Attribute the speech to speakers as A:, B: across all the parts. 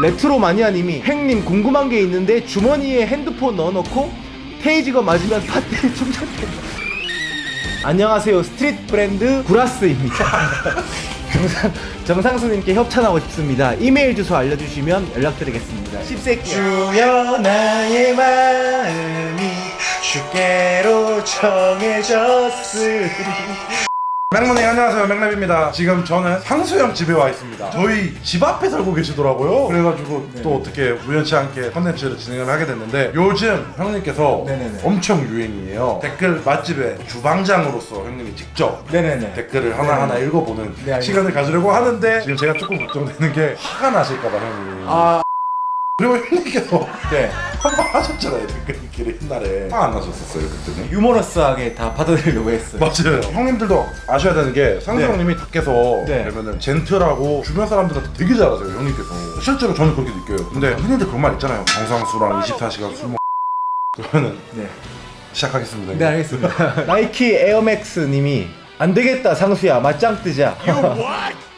A: 레트로 마니아님이 행님 궁금한 게 있는데 주머니에 핸드폰 넣어놓고 테이지가 맞으면 배터리 충전된다. 안녕하세요 스트릿 브랜드 구라스입니다. 정상 정상수님께 협찬하고 싶습니다. 이메일 주소 알려주시면 연락드리겠습니다. 씹새끼.
B: 주여 나의 마음이 주께로 정해졌으리 맥문님 안녕하세요. 맥랩입니다. 지금 저는 상수형 집에 와 있습니다. 저희 집 앞에 살고 계시더라고요. 그래가지고 또 어떻게 우연치 않게 컨텐츠를 진행을 하게 됐는데 요즘 형님께서
A: 네네네.
B: 엄청 유행이에요. 댓글 맛집의 주방장으로서 형님이 직접
A: 네네네.
B: 댓글을 하나하나 읽어보는
A: 네.
B: 시간을 가지려고 하는데 지금 제가 조금 걱정되는 게 화가 나실까봐 형님.
A: 아
B: 그리고 형님께서
A: 네.
B: 한번 하셨잖아요 댓글 읽기를 옛날에 화안 나셨었어요 그때는
A: 유머러스하게 다 받아들이려고 했어요.
B: 맞아요 형님들도 아셔야 되는 게 상수
A: 네.
B: 형님이 밖에서
A: 네.
B: 그러면은 젠틀하고 주변 사람들한테 되게 잘하세요 형님께서 실제로 저는 그렇게 느껴요 근데 흔히들 그런 말 있잖아요 정상수랑 24시간 술 먹... 그러면은
A: 네.
B: 시작하겠습니다
A: 네 알겠습니다. 나이키 에어맥스 님이 안 되겠다 상수야 맞짱 뜨자.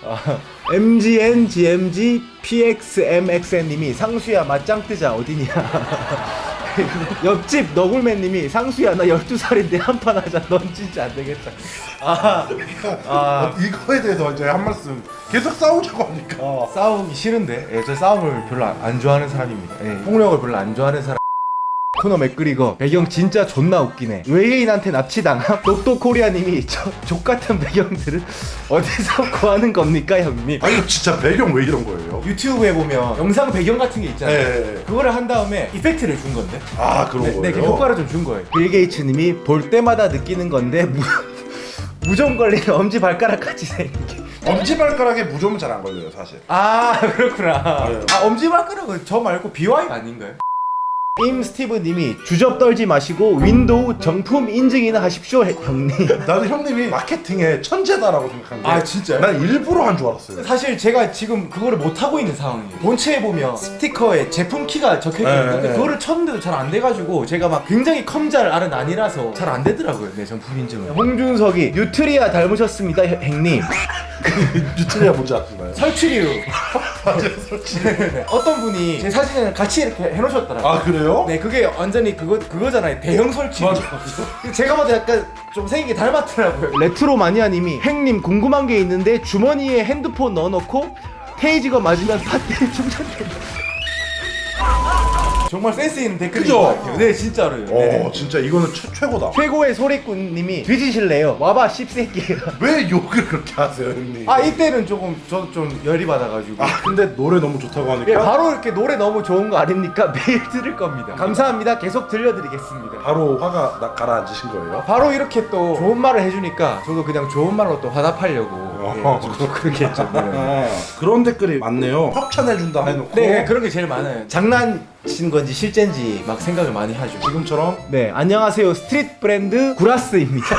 A: 아, MGN GMG PXMXN님이 상수야 맞짱 뜨자 어디냐. 옆집 너굴맨님이 상수야 나 12살인데 한판 하자 넌 진짜 안 되겠다. 아, 아
B: 어, 이거에 대해서 이제 한 말씀 계속 싸우자고 하니까
A: 싸우기 싫은데 예, 저 싸움을 별로 안, 안 좋아하는 사람입니다. 예, 폭력을 별로 안 좋아하는 사람. 코너 맥그리거 배경 진짜 존나 웃기네 외계인한테 납치당함 똑똑코리아님이 저 족같은 배경들은 어디서 구하는 겁니까 형님
B: 아 이거 진짜 배경 왜 이런 거예요?
A: 유튜브에 보면 영상 배경 같은 게 있잖아요
B: 네.
A: 그거를 한 다음에 이펙트를 준 건데
B: 아 그런
A: 네,
B: 거예요?
A: 네, 그 효과를 좀 준 거예요 빌 게이츠님이 볼 때마다 느끼는 건데 무, 무좀 걸리는 엄지 발가락같이 생긴
B: 엄지발가락에 무좀은 잘 안 걸려요 사실
A: 아 그렇구나
B: 네.
A: 아 엄지발가락은 저 말고 비와이 아닌가요? 임 스티브님이 주접 떨지 마시고 윈도우 정품 인증이나 하십시오 해- 형님
B: 나는 형님이 마케팅의 천재다라고 생각한 게
A: 아, 진짜요?
B: 난 일부러 한 줄 알았어요
A: 사실 제가 지금 그거를 못 하고 있는 상황이에요. 본체에 보면 스티커에 제품 키가 적혀 있는데
B: 네, 네.
A: 그거를 쳤는데도 잘 안 돼가지고 제가 막 굉장히 컴잘 알은 아니라서 잘 안 되더라고요. 네 정품 인증은. 홍준석이 뉴트리아 닮으셨습니다, 형- 형님.
B: 뉴트리아 뭔지 아시나요?
A: 설치류.
B: 맞아요
A: 네, 어떤 분이 제 사진을 같이 이렇게 해놓으셨더라고요.
B: 아 그래요?
A: 네, 그게 완전히 그거 그거잖아요. 대형 설치.
B: 맞아
A: 제가 봐도 약간 좀 생긴 게 닮았더라고요. 레트로 마니아님이 행님 궁금한 게 있는데 주머니에 핸드폰 넣어놓고 테이지가 맞으면 배터리 충전된다. 정말 센스 있는 댓글인
B: 그죠?
A: 것 같아요. 네, 진짜로요. 네.
B: 어 진짜 이거는 최, 최고다
A: 최고의 소리꾼님이 뒤지실래요? 와봐 씹새끼.
B: 왜 욕을 그렇게 하세요 형님
A: 아 이때는 조금 저도 좀 열이 받아가지고.
B: 아, 근데 노래 너무 좋다고 하니까
A: 예, 바로 이렇게 노래 너무 좋은 거 아닙니까? 매일 들을 겁니다. 감사합니다. 계속 들려드리겠습니다.
B: 바로 화가 나, 가라앉으신 거예요?
A: 바로 이렇게 또 좋은 말을 해주니까 저도 그냥 좋은 말로 또 화답하려고 예, 저도 그렇게 했죠. 네.
B: 아, 그런 댓글이 많네요 협찬해준다 해놓고
A: 네, 그런 게 제일 많아요. 장난친 건지 실제인지 막 생각을 많이 하죠.
B: 지금처럼
A: 네, 안녕하세요. 스트릿 브랜드 구라스입니다.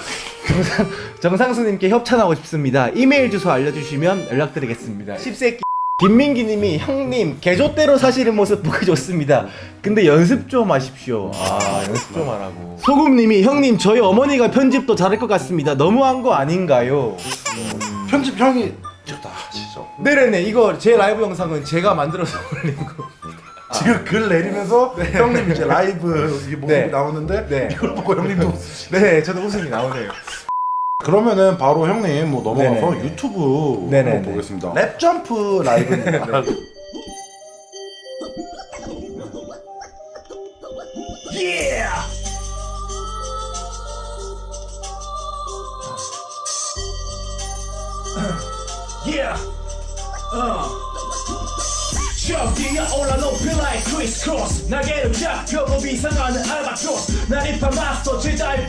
A: 정상, 정상수님께 협찬하고 싶습니다. 이메일 주소 알려주시면 연락드리겠습니다. 씹새끼. 김민기님이 형님 개조대로 사시는 모습 보기 좋습니다. 근데 연습 좀 하십시오. 아 연습 좀 하라고. 소금님이 형님 저희 어머니가 편집도 잘할 것 같습니다. 너무한 거 아닌가요?
B: 편집 형이 좋다 하시죠
A: 네네네 이거 제 라이브 영상은 제가 만들어서 올린 거.
B: 지금 글 내리면서 형님 이제 라이브 이 모습이
A: 네.
B: 나오는데
A: 네.
B: 이걸 보고 형님도 웃으시
A: 네, 저도 웃음이 나오네요.
B: 그러면은 바로 형님 뭐 넘어가서
A: 네네네.
B: 유튜브
A: 네네네.
B: 한번 보겠습니다 랩점프 라이브입니다
C: Yeah. Uh. 저기가 올라 높이 like crisscross 날개를 잡혀고 비상하는 알바트로스 난 힙합 마스터 제자의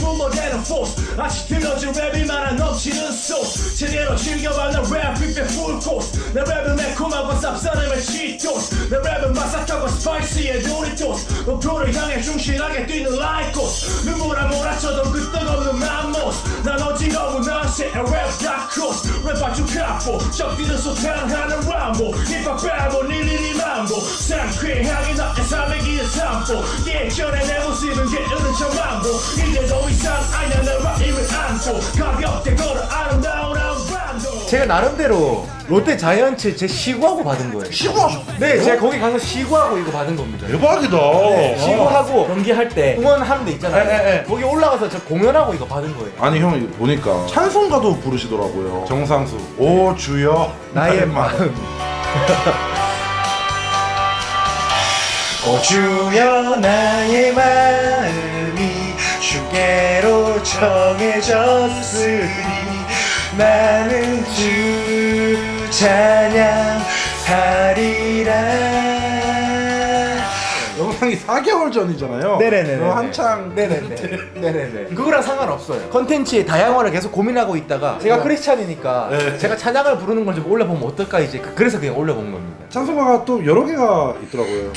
C: force. 아직 들려줄 랩이 많아 넘치는 소스 제대로 즐겨봐 나 랩, full course 내 랩은 매콤하고 쌉싸름의 cheetos. 내 랩은 바삭하고 스파이시의 도리토스 목표를 향해 충실하게 뛰는 라이코스 눈물을 몰아쳐도 끄떡없는 맘모스 난 어지러운 난 시의 랩 다크호스 랩 아주 카포 적들은 소탕하는 람보 힙합 빼고 일일이 만보 상쾌하게 나의 삶의 길을 삼고 예전에 내 모습은 게으른 척 만보 이제 더 이상 아니야. 내 라임을 안고 가볍게 걸어 아름다운 한반도
A: 제가 나름대로 롯데 자이언츠 제 시구하고 받은 거예요.
B: 시구하셨어요?
A: 네, 제가 거기 가서 시구하고 이거 받은 겁니다.
B: 대박이다.
A: 시구하고 경기할 때 응원하는 데 있잖아요.
B: 네, 네, 네.
A: 거기 올라가서 저 공연하고 이거 받은 거예요.
B: 아니 형 이거 보니까 찬송가도 부르시더라고요. 정상수 오 주여
A: 나의 마음. 오 주여 나의 마음이 주께로 정해졌으니 나는 주 찬양하리라
B: 영상이 4개월 전이잖아요.
A: 네네네.
B: 그럼 한창
A: 네네네. 네네네. 그거랑 상관없어요. 컨텐츠의 다양화를 계속 고민하고 있다가 제가 크리스찬이니까
B: 네.
A: 제가 찬양을 부르는 걸 좀 올려보면 어떨까 이제 그- 그래서 그냥 올려본 겁니다.
B: 찬송가가 또 여러 개가 있더라고요.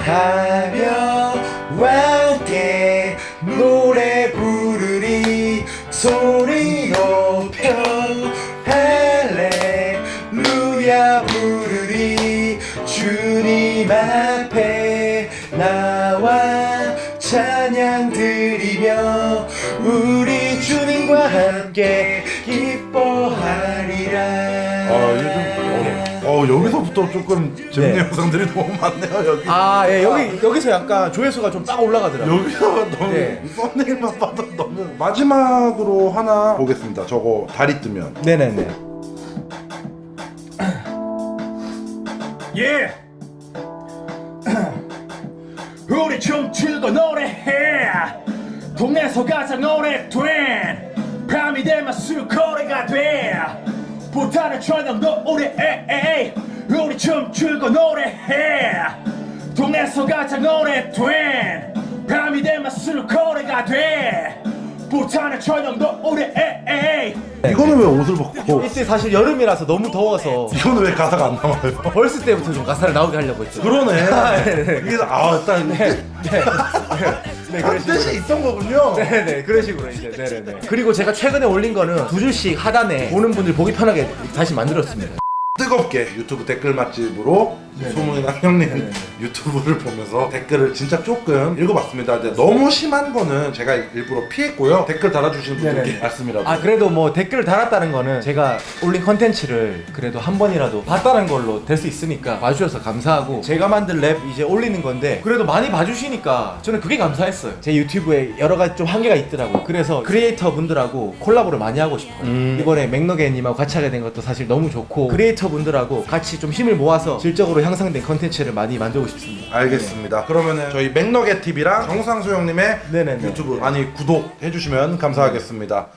A: 하며 함께 노래 부르리 소리 우리 주님과 함께 기뻐하리라
B: 아 요즘 어, 어, 여기서부터 조금 재밌는
A: 네.
B: 영상들이 너무 많네요 여기.
A: 아, 예, 여기 여기서 약간 조회수가 좀딱 올라가더라고요.
B: 여기서 너무
A: 네.
B: 이 썸네일만 봐도 너무 마지막으로 하나 보겠습니다. 저거 다리 뜨면
A: 네네네.
C: 예. 우리 춤추고 노래해 동네에서 가장 오래된 밤이 되면 술거리가 돼. 부탄을 저녁 노래해 우리 춤추고 노래해. 동네에서 가장 오래된 밤이 되면 술거리가 돼. 부탄을 저녁 노래해
B: 이거는 왜 옷을 벗고?
A: 이때 사실 여름이라서 너무 더워서.
B: 이거는 왜 가사가 안 나와요?
A: 벌스 때부터 좀 가사를 나오게 하려고 했죠.
B: 그러네.
A: 네네.
B: 그래서 아 일단
A: 네,
B: 한 뜻이 있던 거군요.
A: 네네 그런 식으로 이제 네네네. 그리고 제가 최근에 올린 거는 두 줄씩 하단에 보는 분들 보기 편하게 다시 만들었습니다.
B: 뜨겁게 유튜브 댓글 맛집으로 소문이 난 형님 유튜브를 보면서 댓글을 진짜 조금 읽어봤습니다. 근데 너무 심한 거는 제가 일부러 피했고요. 댓글 달아주시는 분들께
A: 네네.
B: 말씀이라도.
A: 아 그래도 뭐 댓글을 달았다는 거는 제가 올린 컨텐츠를 그래도 한 번이라도 봤다는 걸로 될 수 있으니까 봐주셔서 감사하고 제가 만든 랩 이제 올리는 건데 그래도 많이 봐주시니까 저는 그게 감사했어요 제 유튜브에 여러 가지 좀 한계가 있더라고요 그래서 크리에이터 분들하고 콜라보를 많이 하고 싶어요
B: 음.
A: 이번에 맥너게님하고 같이 하게 된 것도 사실 너무 좋고 크리에이터 분들하고 같이 좀 힘을 모아서 질적으로 향상된 컨텐츠를 많이 만들고 싶습니다
B: 알겠습니다. 그러면은 저희 맥너겟 TV랑 정상수 형님의
A: 네네네.
B: 유튜브 많이 구독해 주시면 감사하겠습니다.